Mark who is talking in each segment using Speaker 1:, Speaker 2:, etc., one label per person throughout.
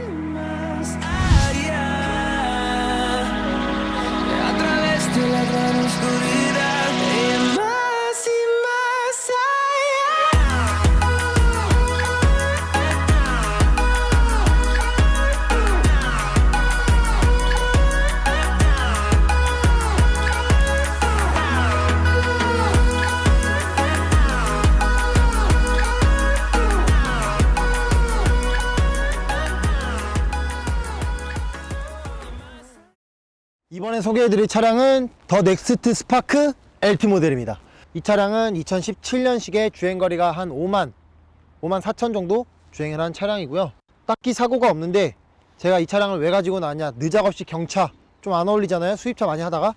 Speaker 1: lost in. 소개해드릴 차량은 더 넥스트 스파크 LT 모델입니다. 이 차량은 2017년식의 주행거리가 한 5만, 5만 4천 정도 주행을 한 차량이고요. 딱히 사고가 없는데 제가 이 차량을 왜 가지고 나왔냐 느작없이 경차 좀 안 어울리잖아요. 수입차 많이 하다가.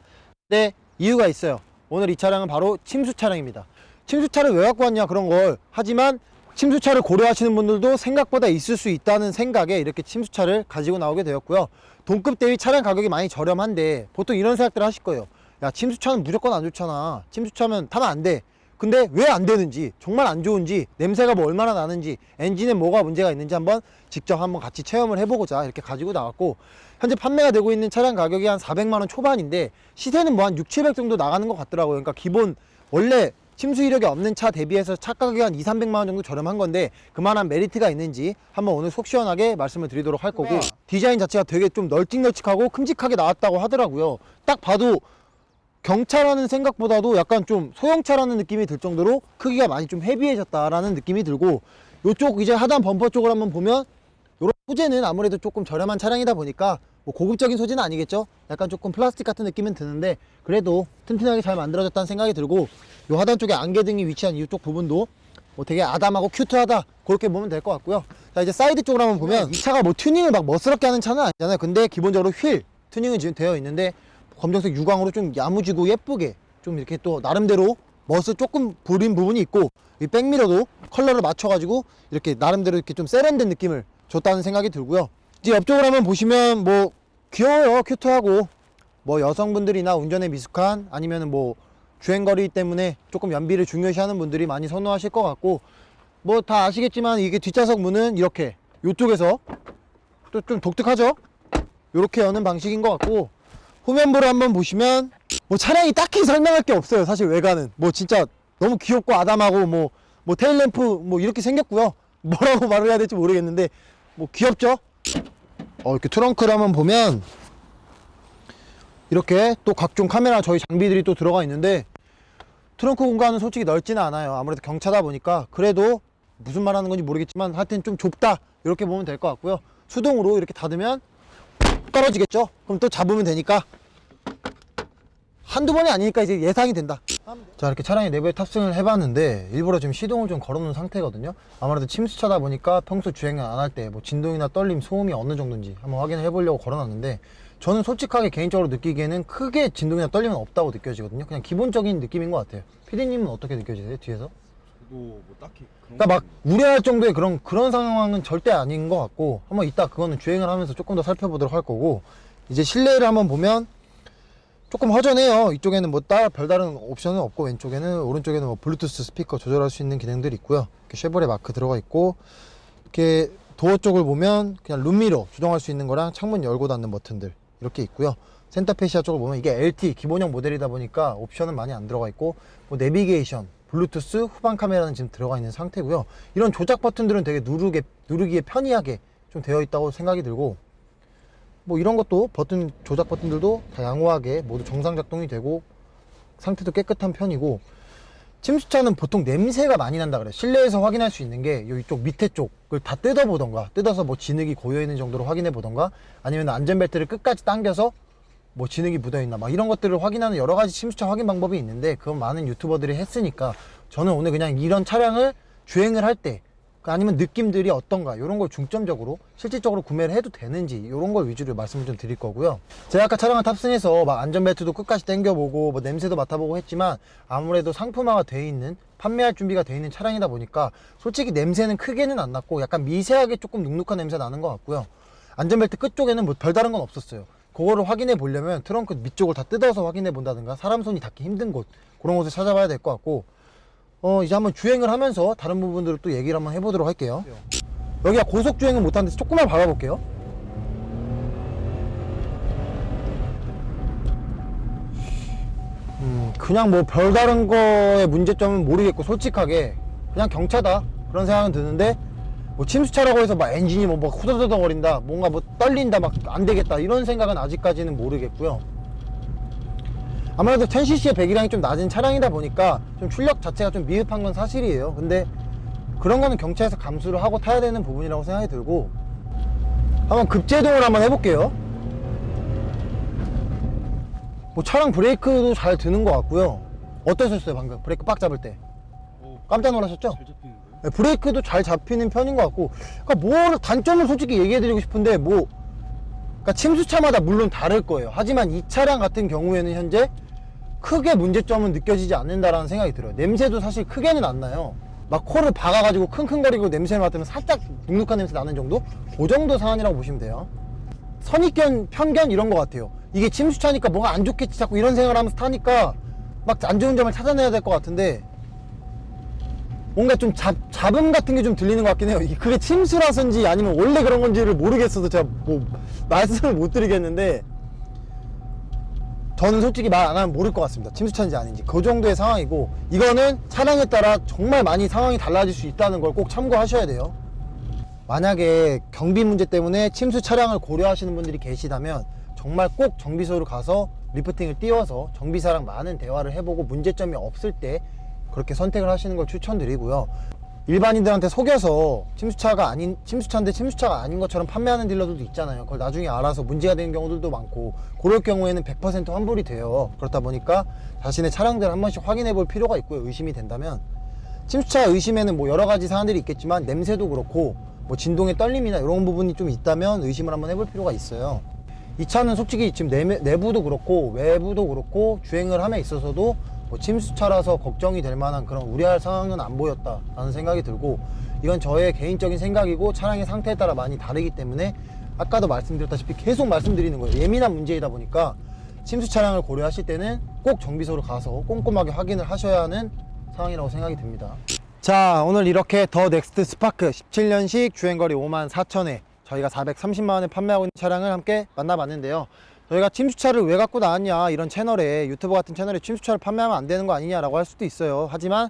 Speaker 1: 근데 이유가 있어요. 오늘 이 차량은 바로 침수 차량입니다. 침수차를 왜 갖고 왔냐 그런 걸. 하지만 침수차를 고려하시는 분들도 생각보다 있을 수 있다는 생각에 이렇게 침수차를 가지고 나오게 되었고요. 동급 대비 차량 가격이 많이 저렴한데 보통 이런 생각들을 하실 거예요. 야 침수차는 무조건 안 좋잖아. 침수차면 타면 안돼. 근데 왜 안 되는지 정말 안 좋은지 냄새가 뭐 얼마나 나는지 엔진에 뭐가 문제가 있는지 한번 직접 한번 같이 체험을 해보고자 이렇게 가지고 나왔고 현재 판매가 되고 있는 차량 가격이 한 400만 원 초반인데 시세는 뭐 한 6, 700 정도 나가는 것 같더라고요. 그러니까 기본 원래 침수 이력이 없는 차 대비해서 차 가격이 한 2, 300만 원 정도 저렴한 건데 그만한 메리트가 있는지 한번 오늘 속 시원하게 말씀을 드리도록 할 거고 디자인 자체가 되게 좀 널찍널찍하고 큼직하게 나왔다고 하더라고요. 딱 봐도 경차라는 생각보다도 약간 좀 소형차라는 느낌이 들 정도로 크기가 많이 좀 헤비해졌다라는 느낌이 들고 이쪽 이제 하단 범퍼 쪽을 한번 보면 이런 소재는 아무래도 조금 저렴한 차량이다 보니까 뭐 고급적인 소재는 아니겠죠? 약간 조금 플라스틱 같은 느낌은 드는데 그래도 튼튼하게 잘 만들어졌다는 생각이 들고 요 하단 쪽에 안개등이 위치한 이쪽 부분도 뭐 되게 아담하고 큐트하다. 그렇게 보면 될 것 같고요. 자 이제 사이드 쪽으로 한번 보면 이 차가 뭐 튜닝을 막 멋스럽게 하는 차는 아니잖아요. 근데 기본적으로 휠 튜닝은 지금 되어 있는데 검정색 유광으로 좀 야무지고 예쁘게 좀 이렇게 또 나름대로 멋을 조금 부린 부분이 있고 이 백미러도 컬러를 맞춰가지고 이렇게 나름대로 이렇게 좀 세련된 느낌을 줬다는 생각이 들고요. 이제 옆쪽으로 한번 보시면 뭐 귀여워요 큐트하고. 뭐 여성분들이나 운전에 미숙한 아니면은 뭐 주행거리 때문에 조금 연비를 중요시하는 분들이 많이 선호하실 것 같고 뭐 다 아시겠지만 이게 뒷좌석 문은 이렇게 이쪽에서 또 좀 독특하죠? 이렇게 여는 방식인 것 같고 후면부를 한번 보시면 뭐 차량이 딱히 설명할 게 없어요 사실 외관은. 뭐 진짜 너무 귀엽고 아담하고 뭐, 뭐 테일램프 뭐 이렇게 생겼고요. 뭐라고 말을 해야 될지 모르겠는데 뭐 귀엽죠 어 이렇게 트렁크를 한번 보면 이렇게 또 각종 카메라 저희 장비들이 또 들어가 있는데 트렁크 공간은 솔직히 넓지는 않아요. 아무래도 경차다 보니까 그래도 무슨 말 하는 건지 모르겠지만 하여튼 좀 좁다. 이렇게 보면 될 것 같고요. 수동으로 이렇게 닫으면 떨어지겠죠? 그럼 또 잡으면 되니까 한두 번이 아니니까 이제 예상이 된다. 자 이렇게 차량의 내부에 탑승을 해봤는데 일부러 지금 시동을 좀 걸어놓은 상태거든요. 아무래도 침수차다 보니까 평소 주행을 안 할 때 뭐 진동이나 떨림 소음이 어느 정도인지 한번 확인을 해보려고 걸어놨는데 저는 솔직하게 개인적으로 느끼기에는 크게 진동이나 떨림은 없다고 느껴지거든요. 그냥 기본적인 느낌인 것 같아요. 피디님은 어떻게 느껴지세요 뒤에서?
Speaker 2: 뭐 딱히
Speaker 1: 그러니까
Speaker 2: 막건
Speaker 1: 우려할 정도의 그런 그런 상황은 절대 아닌 것 같고 한번 이따 그거는 주행을 하면서 조금 더 살펴보도록 할 거고 이제 실내를 한번 보면 조금 허전해요. 이쪽에는 뭐 따, 별다른 옵션은 없고 왼쪽에는 오른쪽에는 뭐 블루투스 스피커 조절할 수 있는 기능들이 있고요. 이렇게 쉐보레 마크 들어가 있고 이렇게 도어 쪽을 보면 그냥 룸미러 조정할 수 있는 거랑 창문 열고 닫는 버튼들 이렇게 있고요. 센터페시아 쪽을 보면 이게 LT 기본형 모델이다 보니까 옵션은 많이 안 들어가 있고 뭐 내비게이션 블루투스 후방 카메라는 지금 들어가 있는 상태고요. 이런 조작 버튼들은 되게 누르게 누르기에 편리하게 좀 되어 있다고 생각이 들고 뭐 이런 것도 버튼 조작 버튼들도 다 양호하게 모두 정상 작동이 되고 상태도 깨끗한 편이고 침수차는 보통 냄새가 많이 난다 그래. 실내에서 확인할 수 있는 게요 이쪽 밑에 쪽을 다 뜯어 보던가 뜯어서 뭐 진흙이 고여 있는 정도로 확인해 보던가 아니면 안전벨트를 끝까지 당겨서 뭐 진흙이 묻어 있나 막 이런 것들을 확인하는 여러 가지 침수차 확인 방법이 있는데 그건 많은 유튜버들이 했으니까 저는 오늘 그냥 이런 차량을 주행을 할 때 아니면 느낌들이 어떤가 이런 걸 중점적으로 실질적으로 구매를 해도 되는지 이런 걸 위주로 말씀을 좀 드릴 거고요. 제가 아까 차량을 탑승해서 막 안전벨트도 끝까지 당겨보고 뭐 냄새도 맡아보고 했지만 아무래도 상품화가 돼 있는 판매할 준비가 돼 있는 차량이다 보니까 솔직히 냄새는 크게는 안 났고 약간 미세하게 조금 눅눅한 냄새 나는 것 같고요. 안전벨트 끝쪽에는 뭐 별다른 건 없었어요. 그거를 확인해 보려면 트렁크 밑쪽을 다 뜯어서 확인해 본다든가 사람 손이 닿기 힘든 곳 그런 곳을 찾아봐야 될 것 같고 어 이제 한번 주행을 하면서 다른 부분들을 또 얘기를 한번 해보도록 할게요 여기가 고속 주행은 못하는데 조금만 밟아볼게요. 음, 그냥 뭐 별다른 거의 문제점은 모르겠고 솔직하게 그냥 경차다 그런 생각은 드는데 뭐 침수차라고 해서 막 엔진이 뭐, 막 후덜덜 거린다 뭔가 뭐 떨린다 막 안 되겠다 이런 생각은 아직까지는 모르겠고요 아무래도 1000cc의 배기량이 좀 낮은 차량이다 보니까 좀 출력 자체가 좀 미흡한 건 사실이에요. 근데 그런 거는 경차에서 감수를 하고 타야 되는 부분이라고 생각이 들고. 한번 급제동을 한번 해볼게요. 뭐 차량 브레이크도 잘 드는 것 같고요. 어떠셨어요 방금? 브레이크 빡 잡을 때?
Speaker 2: 어,
Speaker 1: 깜짝 놀라셨죠? 네, 브레이크도 잘 잡히는 편인 것 같고. 그러니까 뭘 단점을 솔직히 얘기해 드리고 싶은데 뭐 그러니까 침수차마다 물론 다를 거예요. 하지만 이 차량 같은 경우에는 현재 크게 문제점은 느껴지지 않는다라는 생각이 들어요 냄새도 사실 크게는 안 나요 막 코를 박아가지고 킁킁거리고 냄새를 맡으면 살짝 눅눅한 냄새 나는 정도? 그 정도 사안이라고 보시면 돼요 선입견, 편견 이런 것 같아요 이게 침수차니까 뭐가 안 좋겠지 자꾸 이런 생각을 하면서 타니까 막 안 좋은 점을 찾아내야 될 것 같은데 뭔가 좀 잡, 잡음 같은 게 좀 들리는 것 같긴 해요. 그게 침수라서인지 아니면 원래 그런 건지를 모르겠어서 제가 뭐 말씀을 못 드리겠는데 저는 솔직히 말 안 하면 모를 것 같습니다. 침수차인지 아닌지. 그 정도의 상황이고 이거는 차량에 따라 정말 많이 상황이 달라질 수 있다는 걸 꼭 참고하셔야 돼요. 만약에 경비 문제 때문에 침수 차량을 고려하시는 분들이 계시다면 정말 꼭 정비소로 가서 리프팅을 띄워서 정비사랑 많은 대화를 해보고 문제점이 없을 때 그렇게 선택을 하시는 걸 추천드리고요. 일반인들한테 속여서 침수차가 아닌 침수차인데 침수차가 아닌 것처럼 판매하는 딜러들도 있잖아요. 그걸 나중에 알아서 문제가 되는 경우들도 많고 그럴 경우에는 100% 환불이 돼요. 그렇다 보니까 자신의 차량들 한 번씩 확인해 볼 필요가 있고요. 의심이 된다면 침수차 의심에는 뭐 여러 가지 사안들이 있겠지만 냄새도 그렇고 뭐 진동의 떨림이나 이런 부분이 좀 있다면 의심을 한번 해볼 필요가 있어요. 이 차는 솔직히 지금 내부도 그렇고 외부도 그렇고 주행을 함에 있어서도 뭐 침수차라서 걱정이 될 만한 그런 우려할 상황은 안 보였다라는 생각이 들고 이건 저의 개인적인 생각이고 차량의 상태에 따라 많이 다르기 때문에 아까도 말씀드렸다시피 계속 말씀드리는 거예요. 예민한 문제이다 보니까 침수 차량을 고려하실 때는 꼭 정비소로 가서 꼼꼼하게 확인을 하셔야 하는 상황이라고 생각이 듭니다. 자, 오늘 이렇게 더 넥스트 스파크 17년식 주행거리 5만 4천에 저희가 430만 원에 판매하고 있는 차량을 함께 만나봤는데요. 저희가 침수차를 왜 갖고 나왔냐 이런 채널에 유튜브 같은 채널에 침수차를 판매하면 안 되는 거 아니냐라고 할 수도 있어요. 하지만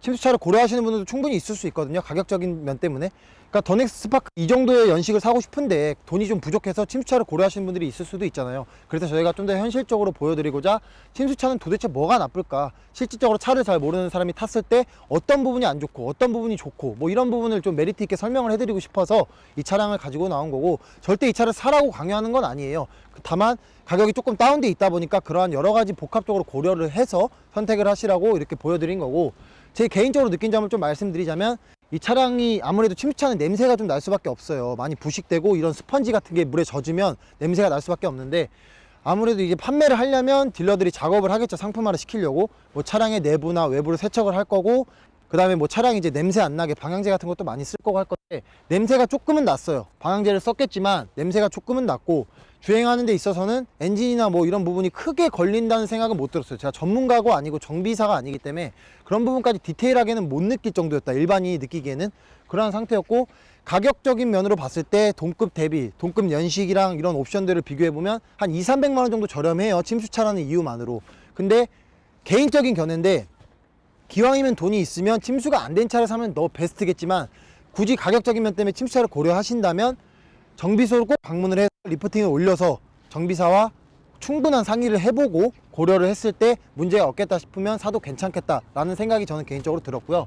Speaker 1: 침수차를 고려하시는 분들도 충분히 있을 수 있거든요. 가격적인 면 때문에. 그러니까 더넥스 스파크 이 정도의 연식을 사고 싶은데 돈이 좀 부족해서 침수차를 고려하시는 분들이 있을 수도 있잖아요. 그래서 저희가 좀 더 현실적으로 보여드리고자 침수차는 도대체 뭐가 나쁠까? 실질적으로 차를 잘 모르는 사람이 탔을 때 어떤 부분이 안 좋고 어떤 부분이 좋고 뭐 이런 부분을 좀 메리트 있게 설명을 해드리고 싶어서 이 차량을 가지고 나온 거고 절대 이 차를 사라고 강요하는 건 아니에요. 다만 가격이 조금 다운돼 있다 보니까 그러한 여러 가지 복합적으로 고려를 해서 선택을 하시라고 이렇게 보여드린 거고 제 개인적으로 느낀 점을 좀 말씀드리자면 이 차량이 아무래도 침수차는 냄새가 좀 날 수밖에 없어요. 많이 부식되고 이런 스펀지 같은 게 물에 젖으면 냄새가 날 수밖에 없는데 아무래도 이게 판매를 하려면 딜러들이 작업을 하겠죠. 상품화를 시키려고 뭐 차량의 내부나 외부를 세척을 할 거고 그 다음에 뭐 차량이 이제 냄새 안 나게 방향제 같은 것도 많이 쓸 거고 할 건데 냄새가 조금은 났어요. 방향제를 썼겠지만 냄새가 조금은 났고 주행하는 데 있어서는 엔진이나 뭐 이런 부분이 크게 걸린다는 생각은 못 들었어요. 제가 전문가고 아니고 정비사가 아니기 때문에 그런 부분까지 디테일하게는 못 느낄 정도였다. 일반인이 느끼기에는 그러한 상태였고 가격적인 면으로 봤을 때 동급 대비, 동급 연식이랑 이런 옵션들을 비교해 보면 한 2, 300만 원 정도 저렴해요. 침수차라는 이유만으로. 근데 개인적인 견해인데 기왕이면 돈이 있으면 침수가 안 된 차를 사면 더 베스트겠지만 굳이 가격적인 면 때문에 침수차를 고려하신다면 정비소로 꼭 방문을 해서 리프팅을 올려서 정비사와 충분한 상의를 해보고 고려를 했을 때 문제가 없겠다 싶으면 사도 괜찮겠다라는 생각이 저는 개인적으로 들었고요.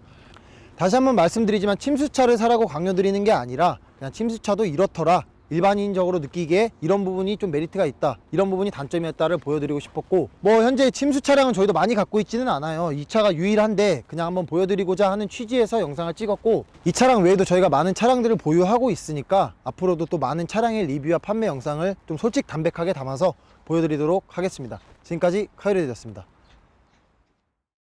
Speaker 1: 다시 한번 말씀드리지만 침수차를 사라고 강요드리는 게 아니라 그냥 침수차도 이렇더라 일반인적으로 느끼기에 이런 부분이 좀 메리트가 있다. 이런 부분이 단점이었다를 보여드리고 싶었고 뭐 현재 침수 차량은 저희도 많이 갖고 있지는 않아요. 이 차가 유일한데 그냥 한번 보여드리고자 하는 취지에서 영상을 찍었고 이 차량 외에도 저희가 많은 차량들을 보유하고 있으니까 앞으로도 또 많은 차량의 리뷰와 판매 영상을 좀 솔직 담백하게 담아서 보여드리도록 하겠습니다. 지금까지 카이레드였습니다